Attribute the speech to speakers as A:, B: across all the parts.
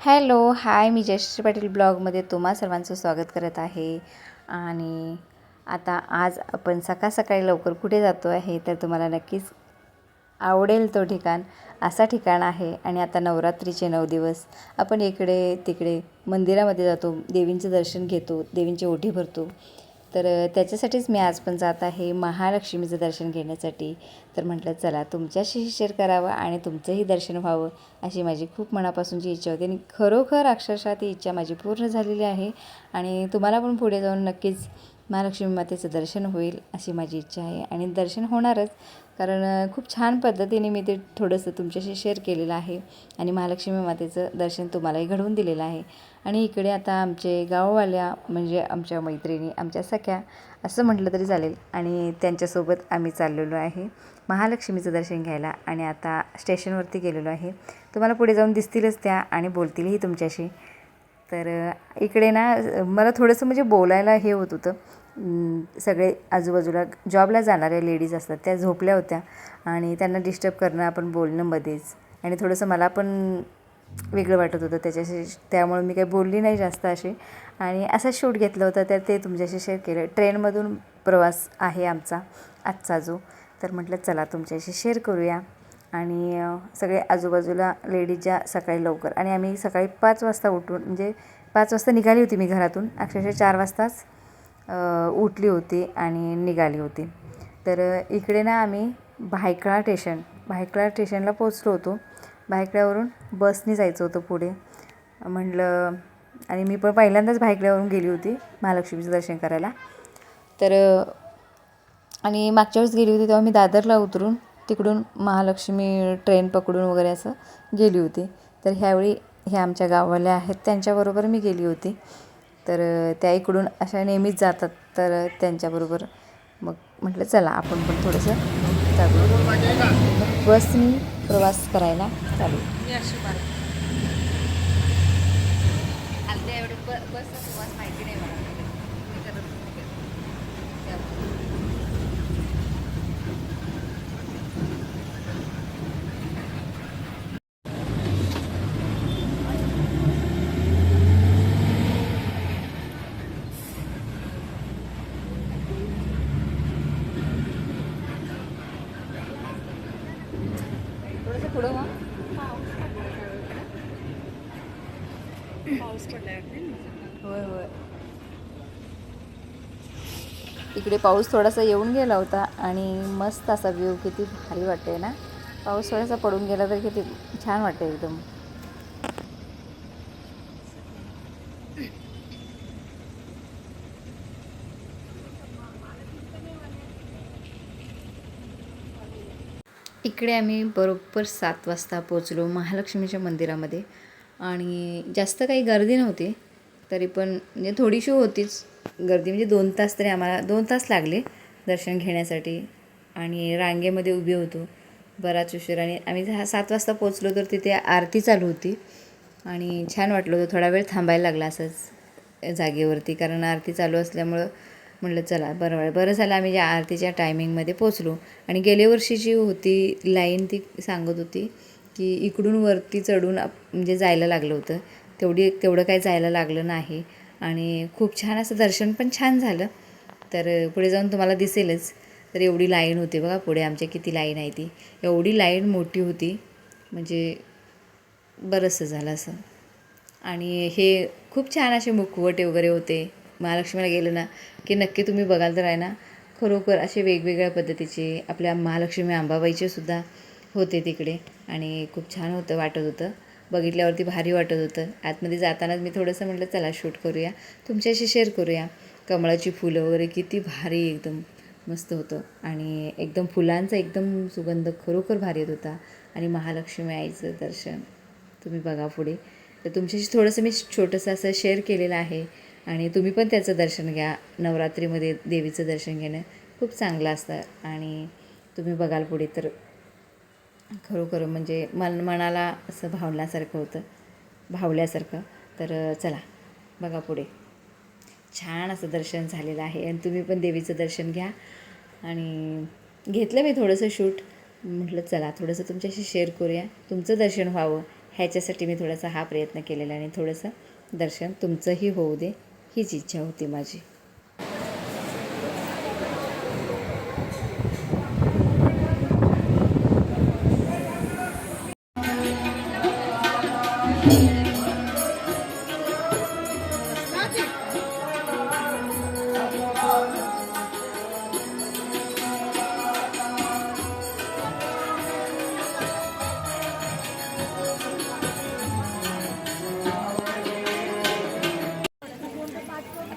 A: Hello hi मी जयश्री पाटील ब्लॉगमध्ये तुम्हा सर्वांचं स्वागत करत आहे. आणि आता आज आपण सकाळ सकाळी लवकर कुठे जातो आहे तर तुम्हाला नक्कीच आवडेल तो ठिकाण असा ठिकाण आहे. आणि आता नवरात्रीचे नऊ दिवस. आपण इकडे तिकडे मंदिरामध्ये जातो देवींचं दर्शन घेतो देवींची ओठी भरतो. तर त्याच्यासाठीच मी आज पण जात आहे महालक्ष्मीचं दर्शन घेण्यासाठी. तर म्हटलं चला तुमच्याशीही शेअर करावं आणि तुमचंही दर्शन व्हावं अशी माझी खूप मनापासूनची इच्छा होती आणि खरोखर अक्षरशः ती इच्छा माझी पूर्ण झालेली आहे आणि तुम्हाला पण पुढे जाऊन नक्कीच महालक्ष्मी मातेचं दर्शन होईल अशी माझी इच्छा आहे आणि दर्शन होणारच. कारण खूप छान पद्धतीने मी ते थोडंसं तुमच्याशी शेअर केलेलं आहे आणि महालक्ष्मी मातेचं दर्शन तुम्हालाही घडवून दिलेलं आहे. आणि इकडे आता आमचे गाववाल्या म्हणजे आमच्या मैत्रिणी आमच्या सख्या असं म्हटलं तरी चालेल. आणि त्यांच्यासोबत आम्ही चाललेलो आहे महालक्ष्मीचं दर्शन घ्यायला आणि आता स्टेशनवरती गेलेलो आहे. तुम्हाला पुढे जाऊन दिसतीलच त्या आणि बोलतीलही तुमच्याशी. तर इकडे ना मला थोडंसं म्हणजे बोलायला हे होत होतं. सगळे आजूबाजूला जॉबला जाणाऱ्या लेडीज असतात त्या झोपल्या होत्या. आणि त्यांना डिस्टर्ब करणं आपण बोलणं मध्येच. आणि थोडंसं मला पण वेगळं वाटत होतं त्याच्याशी त्यामुळे मी काही बोलली नाही जास्त अशी. आणि असा शूट घेतलं होतं तर ते तुमच्याशी शेअर केलं. ट्रेनमधून प्रवास आहे आमचा आजचा जो. तर म्हटलं चला तुमच्याशी शेअर करूया. आणि सगळे आजूबाजूला लेडीज ज्या सकाळी लवकर आणि आम्ही सकाळी पाच वाजता उठून म्हणजे पाच वाजता निघाली होती मी घरातून अक्षरशः चार वाजताच. उठली होती आणि निघाली होती. तर इकडे ना आम्ही भायखळा स्टेशन भायखळा स्टेशनला पोचलो होतो. भायखळ्यावरून बसने जायचं होतं पुढे. म्हटलं आणि मी पण पहिल्यांदाच भायखळ्यावरून गेली होती महालक्ष्मीचं दर्शन करायला. तर आणि मागच्या वेळेस गेली होती तेव्हा मी दादरला उतरून तिकडून महालक्ष्मी ट्रेन पकडून वगैरे असं गेली होती. तर ह्यावेळी हे आमच्या गावाल्या आहेत त्यांच्याबरोबर मी गेली होती. तर त्या इकडून अशा नेहमीच जातात. तर त्यांच्याबरोबर मग म्हटलं चला आपण पण थोडंसं चालू बसनी प्रवास करायला चालू. माहिती नाही मला पुढं मग
B: पाऊस पडलाय
A: होय होय. इकडे पाऊस थोडासा येऊन गेला होता आणि मस्त असा व्ह्यू किती भारी वाटते ना? पाऊस थोडासा पडून गेला तर किती छान वाटते एकदम. इकडे आम्ही बरोबर सात वाजता पोचलो महालक्ष्मीच्या मंदिरामध्ये. आणि जास्त काही गर्दी नव्हती तरी पण म्हणजे थोडीशी होतीच गर्दी. म्हणजे दोन तास तरी आम्हाला दोन तास लागले दर्शन घेण्यासाठी. आणि रांगेमध्ये उभे होतो बराच उशीर. आणि आम्ही हा सात वाजता पोचलो तर तिथे आरती चालू होती. आणि छान वाटलं होतं थोडा वेळ थांबायला लागला असंच जागेवरती. कारण आरती चालू असल्यामुळं म्हटलं चला बरं बरं. झालं आम्ही ज्या आरतीच्या टायमिंगमध्ये पोचलो आणि गेल्या वर्षी जी होती लाईन ती सांगत होती की इकडून वरती चढून म्हणजे जायला लागलं होतं. तेवढी तेवढं काही जायला लागलं नाही. आणि खूप छान असं दर्शन पण छान झालं. तर पुढे जाऊन तुम्हाला दिसेलच. तर एवढी लाईन होती बघा पुढे आमच्या किती लाईन आहे ती. एवढी लाईन मोठी होती. म्हणजे बरंचसं झालं असं. आणि हे खूप छान असे मुखवटे वगैरे होते. महालक्ष्मीला गेलं ना की नक्की तुम्ही बघाल तर आहे ना खरोखर असे वेगवेगळ्या पद्धतीचे आपल्या महालक्ष्मी आंबाबाईचे सुद्धा होते तिकडे. आणि खूप छान होतं वाटत होतं. बघितल्यावरती भारी वाटत होतं. आतमध्ये जातानाच मी थोडंसं म्हटलं चला शूट करूया. तुमच्याशी शेअर करूया. कमळाची फुलं वगैरे किती भारी एकदम मस्त होतं. आणि एकदम फुलांचा एकदम सुगंध खरोखर भारी येत होता. आणि महालक्ष्मी आईचं दर्शन तुम्ही बघा पुढे. तर तुमच्याशी थोडंसं मी छोटंसं असं शेअर केलेलं आहे. आणि तुम्ही पण त्याचं दर्शन घ्या. नवरात्रीमध्ये देवीचं दर्शन घेणं खूप चांगलं असतं. आणि तुम्ही बघाल पुढे तर खरोखर म्हणजे मन मनाला असं भावल्यासारखं होतं. भावल्यासारखं. तर चला बघा पुढे. छान असं दर्शन झालेलं आहे. आणि तुम्ही पण देवीचं दर्शन घ्या. आणि घेतलं मी थोडंसं शूट. म्हटलं चला थोडंसं तुमच्याशी शेअर करूया. तुमचं दर्शन व्हावं. ह्याच्यासाठी मी थोडासा हा प्रयत्न केलेला आणि थोडंसं दर्शन तुमचंही होऊ दे. हीच इच्छा होती माझी.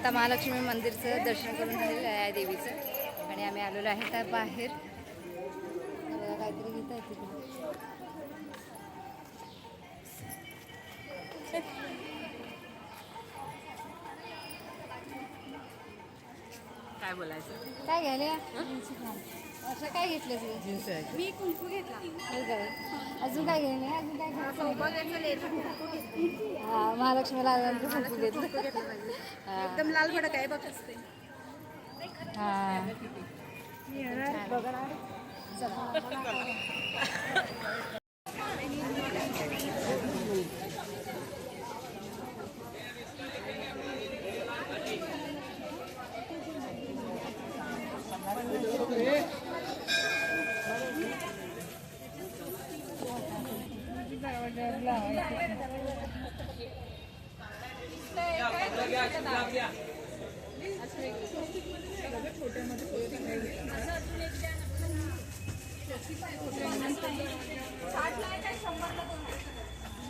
A: आता महालक्ष्मी मंदिरचं दर्शन करून झालेलं आहे देवीचं. आणि आम्ही आलेलो आहे त्या बाहेर. काहीतरी घेत आहे तिकडे
B: काय बोलायचं?
A: काय घ्यायला असं काय घेतलं तुझं
C: मी कुंकू घेतला.
A: हो काय? अजून काय घ्यायला नाही? अजून काय हा महालक्ष्मीला कुंकू घेतलं.
C: एकदम लाल भडक आहे बघ असते.
A: हा.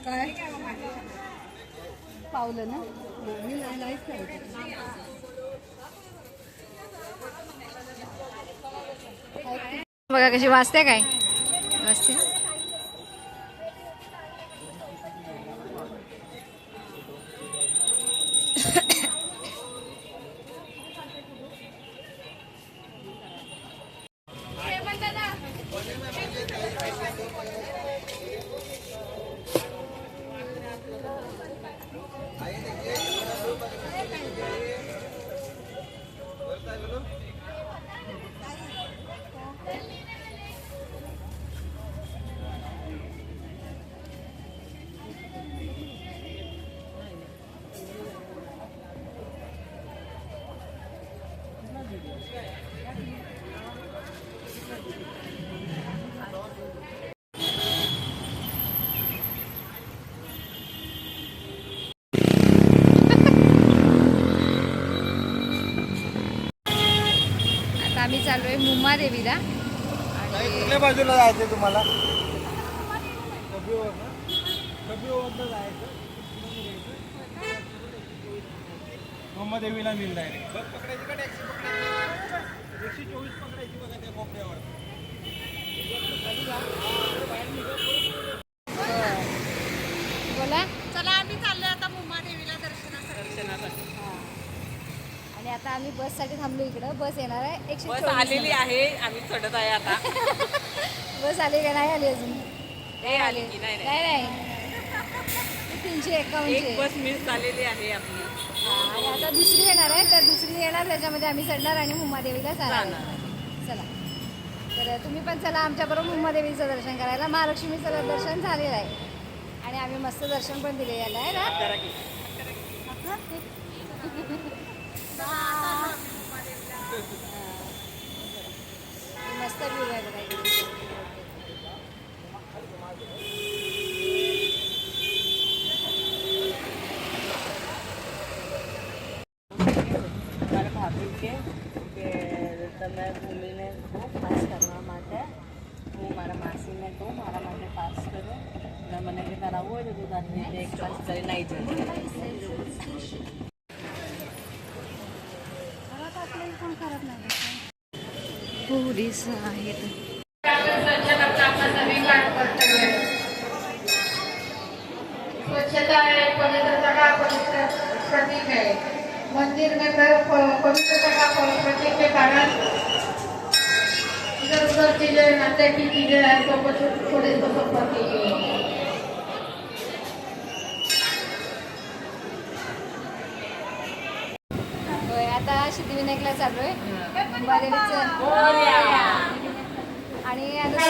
C: काय?
A: पावलं ना?
C: मी नाहीच करते
A: बघा कशी वाजते काय? वाजते? चालू आहे मुम्मा देवीला.
D: ताई, कुठल्या बाजूला जायचं तुम्हाला? ब्रह्मदेवीला मिल डायरेक्ट. बस पकडायची का टॅक्सी पकडायची? एकशे चोवीस पकडायची बघा त्या कोपऱ्यावर
A: बोला
C: चला आम्ही चाललोय आता मुंबा देवीला दर्शनासाठी
B: दर्शनासाठी
A: आणि आता आम्ही बससाठी थांबलो इकडं. बस येणार आहे. एकशे
B: बस
A: चोवीस
B: आलेली आहे. आम्ही चढत आहे आता.
A: बस आली का? नाही आली अजून.
B: आली की नाही नाही.
A: नाही नाही. तीनशे
B: एक
A: एकावन्नची
B: बस मिस झालेली आहे आपली.
A: हा, आणि आता दुसरी येणार आहे. तर दुसरी येणार त्याच्यामध्ये आम्ही चढणार आणि मुंबादेवीला जाणार
B: जाणार.
A: आहे. चला. तर तुम्ही पण चला आमच्याबरोबर मुंबादेवीचं दर्शन करायला. महालक्ष्मीचं दर्शन झालेलं आहे. आणि आम्ही मस्त दर्शन पण दिलेलं आहे. ना
B: करा की. મારા માસીને કહું મારા માટે પાસ કરો અને મને કે તારા આવું હોય તો તું તારી રીતે એક પાસ કરીને આવી જજે
A: पोलीस आहेत
E: स्वच्छता है पवित्रता का पवित्र प्रतीक है मंदिर में घर प- पवित्रता का प- प्रतीक के कारण इधर उधर चीजें नाते की चीजें हैं तो कुछ थोड़ी तो सब प्रतीक
A: होय आता सिद्धिविनायकला चालू आहे. मुंबादेवीचं. आणि आता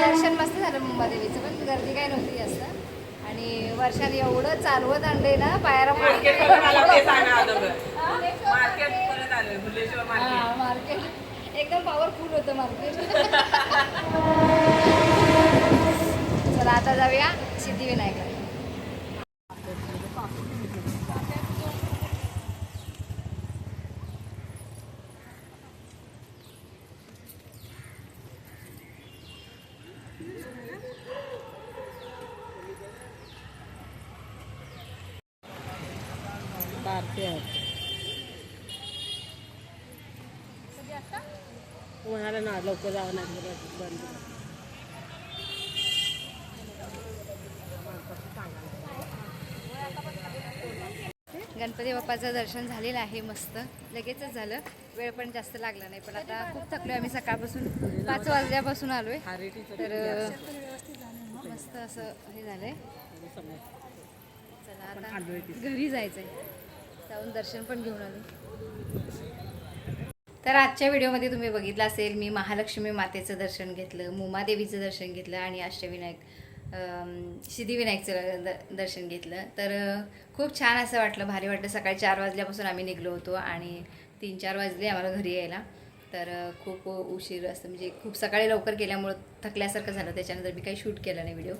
A: दर्शन मस्त झालं मुंबादेवीचं पण गर्दी काय नव्हती जास्त. आणि वर्षाने एवढं चालवत आणले ना पायाला
B: मार्केट मार्केट.
A: एकदम पॉवरफुल होतं मार्केट चला आता जाऊया सिद्धिविनायकला
B: बारते म्हणाला ना लवकर जावं नाही बंद.
A: गणपती बाप्पाचं दर्शन झालेलं आहे मस्त. लगेचच झालं. वेळ पण जास्त लागला नाही पण आता खूप थकलो आम्ही. सकाळपासून पाच वाजल्यापासून आलो आहे तर मस्त असं हे झालं आहे चला आता घरी आहे जाऊन दर्शन पण घेऊन आलो. तर आजच्या व्हिडिओमध्ये तुम्ही बघितलं असेल मी महालक्ष्मी मातेचं दर्शन घेतलं मुमादेवीचं दर्शन घेतलं आणि अष्टविनायक सिद्धिविनायकचं द दर्शन घेतलं. तर खूप छान असं वाटलं भारी वाटलं. सकाळी चार वाजल्यापासून आम्ही निघलो होतो आणि तीन चार वाजले आम्हाला घरी यायला. तर खूप उशीर असं म्हणजे खूप सकाळी लवकर केल्यामुळं थकल्यासारखं झालं त्याच्यानंतर मी काही शूट केला नाही व्हिडिओ.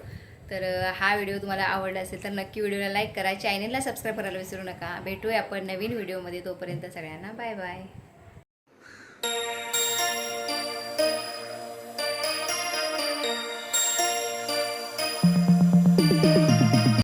A: तर हा व्हिडिओ तुम्हाला आवडला असेल तर नक्की व्हिडिओला लाईक करा. चॅनलला सबस्क्राईब करायला विसरू नका. भेटूया आपण नवीन व्हिडिओमध्ये. तोपर्यंत सगळ्यांना बाय बाय.